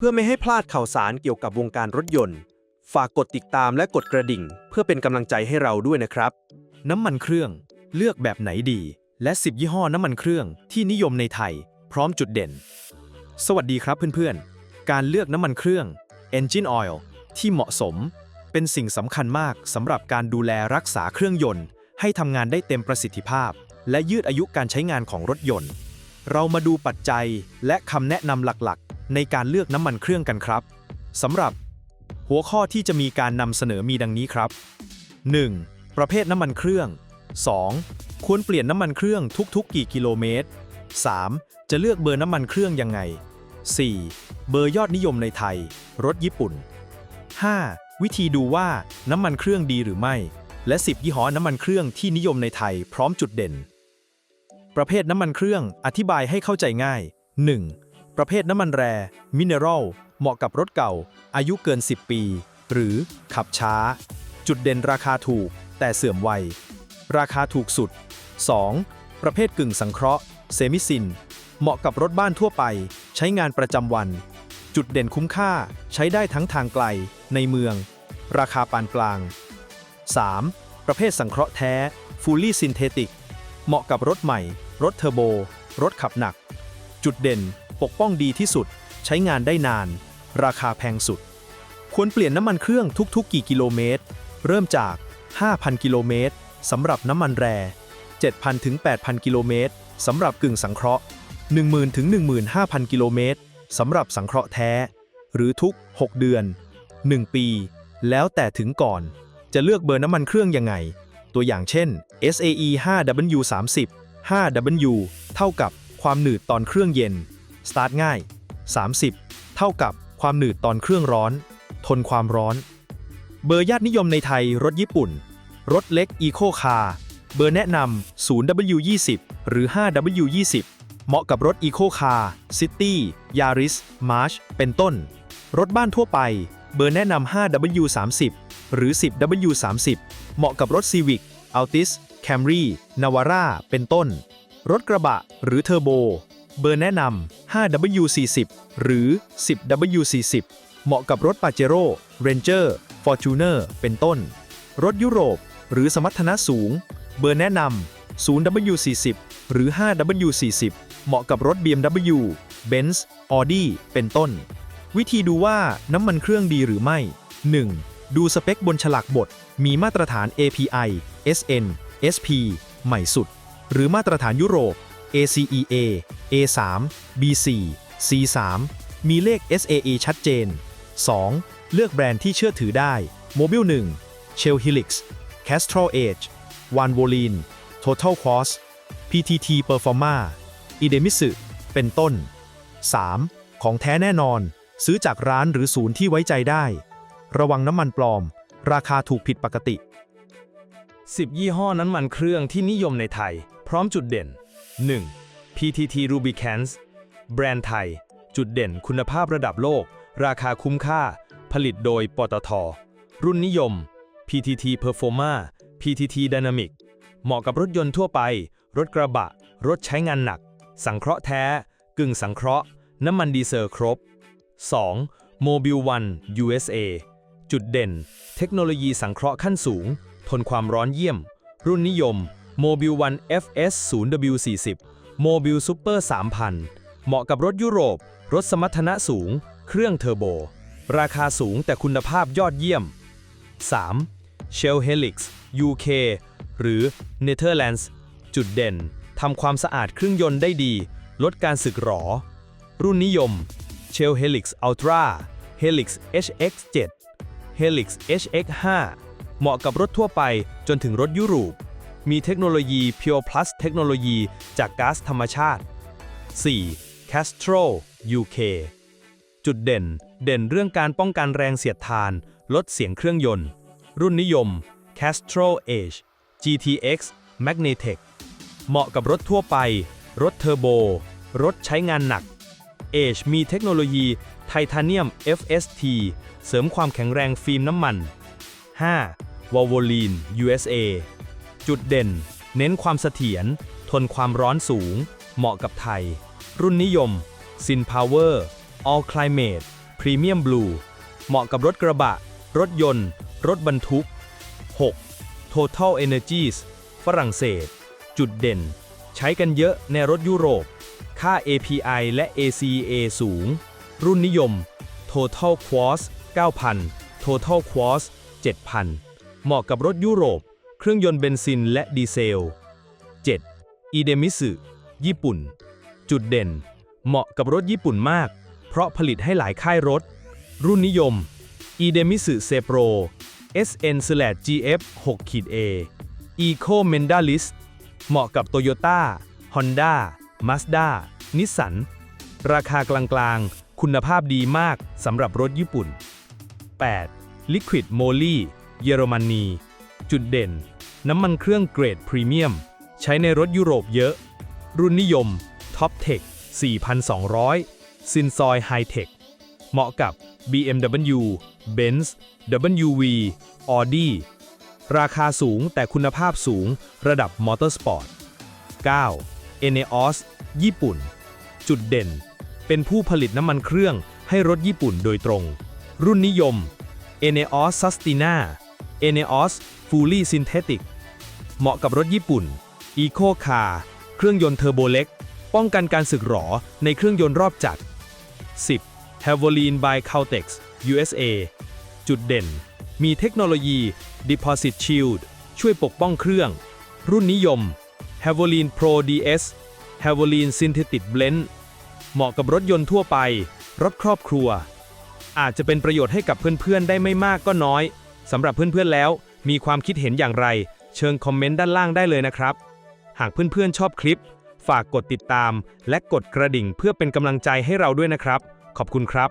เพื่อไม่ให้พลาดข่าวสารเกี่ยวกับวงการรถยนต์ ฝากกดติดตามและกดกระดิ่ง เพื่อเป็นกำลังใจให้เราด้วยนะครับ น้ำมันเครื่อง เลือกแบบไหนดี และ 10 ยี่ห้อน้ำมันเครื่องที่นิยมในไทย พร้อมจุดเด่น สวัสดีครับเพื่อนๆ การเลือกน้ำมันเครื่อง Engine Oil ที่เหมาะสม เป็นสิ่งสำคัญมากสำหรับการดูแลรักษาเครื่องยนต์ ให้ทำงานได้เต็มประสิทธิภาพ และยืดอายุการใช้งานของรถยนต์ เรามาดูปัจจัยและคำแนะนำหลักๆ ในการเลือกน้ำมันเครื่องกันครับสำหรับ หัวข้อที่จะมีการนำเสนอมีดังนี้ครับ 1. ประเภทน้ำมันเครื่อง 2. ควรเปลี่ยนน้ำมันเครื่องทุก ๆ กี่กิโลเมตร 3. จะเลือกเบอร์น้ำมันเครื่องยังไง 4. เบอร์ยอดนิยมในไทย รถญี่ปุ่น 5. วิธีดูว่าน้ำมันเครื่องดีหรือไม่ และ 10 ยี่ห้อน้ำมันเครื่องที่นิยมในไทยพร้อมจุดเด่น ประเภทน้ำมันเครื่องอธิบายให้เข้าใจง่าย 1. ประเภทน้ำมันแร่มิเนอรัลเหมาะกับรถเก่า อายุเกิน 10 ปี หรือขับช้า จุดเด่นราคาถูก แต่เสื่อมไว ราคาถูกสุด 2. ประเภทกึ่งสังเคราะห์เซมิซิน เหมาะกับรถบ้านทั่วไป ใช้งานประจำวัน จุดเด่นคุ้มค่าใช้ได้ทั้งทางไกล ในเมือง ราคาปานกลาง 3. ประเภทสังเคราะห์แท้ Fully Synthetic เหมาะกับรถใหม่ รถเทอร์โบ รถขับหนัก จุดเด่น ปกป้องดีที่สุด ใช้งานได้นาน ราคาแพงสุด ควรเปลี่ยนน้ำมันเครื่องทุกๆ กี่กิโลเมตร เริ่มจาก 5,000 กิโลเมตรสำหรับน้ำมันแร่7,000ถึง8,000 กิโลเมตรสำหรับกึ่งสังเคราะห์ 10,000ถึง15,000 กิโลเมตรสำหรับสังเคราะห์แท้ หรือทุก 6 เดือน 1 ปี แล้วแต่ถึงก่อน จะเลือกเบอร์น้ำมันเครื่องยังไง ตัวอย่างเช่น SAE 5W30 5W เท่ากับความหนืดตอนเครื่องเย็น สตาร์ทง่าย 30 เท่ากับความหนืดตอนเครื่องร้อน ทนความร้อน เบอร์ญาตินิยมในไทยรถญี่ปุ่น รถเล็ก Eco Car เบอร์แนะนำ 0W20 หรือ 5W20 เหมาะกับรถ Eco Car City Yaris March เป็นต้น รถบ้านทั่วไป เบอร์แนะนำ 5W30 หรือ 10W30 เหมาะกับรถ Civic Altis Camry Navara เป็นต้น รถกระบะหรือเทอร์โบ เบอร์แนะนำ 5W40 หรือ 10W40 เหมาะกับรถ Pajero Ranger Fortuner เป็นต้น รถยุโรป หรือสมรรถนะสูง เบอร์แนะนำ 0W40 หรือ 5W40 เหมาะกับรถ BMW Benz Audi เป็นต้น วิธีดูว่าน้ำมันเครื่องดีหรือไม่ 1. ดูสเปคบนฉลากบทมีมาตรฐาน API SN SP ใหม่สุด หรือมาตรฐานยุโรป ACEA A3 B4 C3 มีเลข SAE ชัดเจน 2. เลือกแบรนด์ที่เชื่อถือได้ Mobil 1 Shell Helix Castrol Edge One v o l i n Total Cross PTT Performa Idemitsu เป็นต้น 3. ของแท้แน่นอน ซื้อจากร้านหรือศูนย์ที่ไว้ใจได้ ระวังน้ำมันปลอม ราคาถูกผิดปกติ 10 ยี่ห้อน้ำมันเครื่องที่นิยมในไทย พร้อมจุดเด่น 1. PTT Rubicans แบรนด์ไทย จุดเด่นคุณภาพระดับโลก ราคาคุ้มค่า ผลิตโดยปตท รุ่นนิยม PTT Performa PTT Dynamic เหมาะกับรถยนต์ทั่วไป รถกระบะ รถใช้งานหนัก สังเคราะห์แท้ กึ่งสังเคราะห์ น้ำมันดีเซลครบ 2. Mobile One USA จุดเด่น เทคโนโลยีสังเคราะห์ขั้นสูง ทนความร้อนเยี่ยม รุ่นนิยม Mobil One FS 0W40 Mobil Super 3000 เหมาะกับรถยุโรป รถสมรรถนะสูง เครื่องเทอร์โบ ราคาสูงแต่คุณภาพยอดเยี่ยม 3. Shell Helix UK หรือ Netherlands จุดเด่น ทำความสะอาดเครื่องยนต์ได้ดี ลดการสึกหรอ รุ่นนิยม Shell Helix Ultra Helix HX7 Helix HX5 เหมาะกับรถทั่วไปจนถึงรถยุโรป มีเทคโนโลยี Pure Plus เทคโนโลยีจากก๊าซธรรมชาติ 4. Castro UK จุดเด่น เด่นเรื่องการป้องกันแรงเสียดทาน ลดเสียงเครื่องยนต์ รุ่นนิยม Castro Edge GTX Magnetec เหมาะกับรถทั่วไป รถเทอร์โบ รถใช้งานหนัก Edge มีเทคโนโลยีไทเทเนียม FST เสริมความแข็งแรงฟิล์มน้ำมัน 5. v o l v o l i n USA จุดเด่น เน้นความเสถียร ทนความร้อนสูง เหมาะกับไทย รุ่นนิยม Sin Power All Climate Premium Blue เหมาะกับรถกระบะ รถยนต์ รถบรรทุก 6. Total Energies ฝรั่งเศส จุดเด่น ใช้กันเยอะในรถยุโรป ค่า API และ ACA สูง รุ่นนิยม Total Quas 9,000 Total Quas 7,000 เหมาะกับรถยุโรป เครื่องยนต์เบนซินและดีเซล 7. อีเดมิสึญี่ปุ่น จุดเด่น เหมาะกับรถญี่ปุ่นมาก เพราะผลิตให้หลายค่ายรถ รุ่นนิยม e d e m i s u s e p r o SN/GF 6-A Eco Mendalis เหมาะกับ Toyota Honda Mazda Nissan ราคากลางๆ คุณภาพดีมากสำหรับรถญี่ปุ่น 8. Liquid Moly เยอรมนี จุดเด่น น้ำมันเครื่องเกรดพรีเมียม ใช้ในรถยุโรปเยอะ รุ่นนิยม Top Tech 4,200 Sinsoy High Tech เหมาะกับ BMW Benz WV Audi ราคาสูงแต่คุณภาพสูงระดับมอเตอร์สปอร์ต 9. ENEOS ญี่ปุ่น จุดเด่น เป็นผู้ผลิตน้ำมันเครื่องให้รถญี่ปุ่นโดยตรง รุ่นนิยม ENEOS Fully Synthetic เหมาะกับรถญี่ปุ่น Eco Car เครื่องยนต์เทอร์โบเล็ก ป้องกันการสึกหรอในเครื่องยนต์รอบจัด 10. h a v o l i n by Caltex USA จุดเด่น มีเทคโนโลยี Deposit Shield ช่วยปกป้องเครื่อง รุ่นนิยม h a v o l i n Pro DS h a v o l i n Synthetic Blend เหมาะกับรถยนต์ทั่วไป รถครอบครัว อาจจะเป็นประโยชน์ให้กับเพื่อนๆ ได้ไม่มากก็น้อย สำหรับเพื่อนๆแล้ว มีความคิดเห็นอย่างไร เชิญคอมเมนต์ด้านล่างได้เลยนะครับ หากเพื่อนๆชอบคลิป ฝากกดติดตาม และกดกระดิ่งเพื่อเป็นกำลังใจให้เราด้วยนะครับ ขอบคุณครับ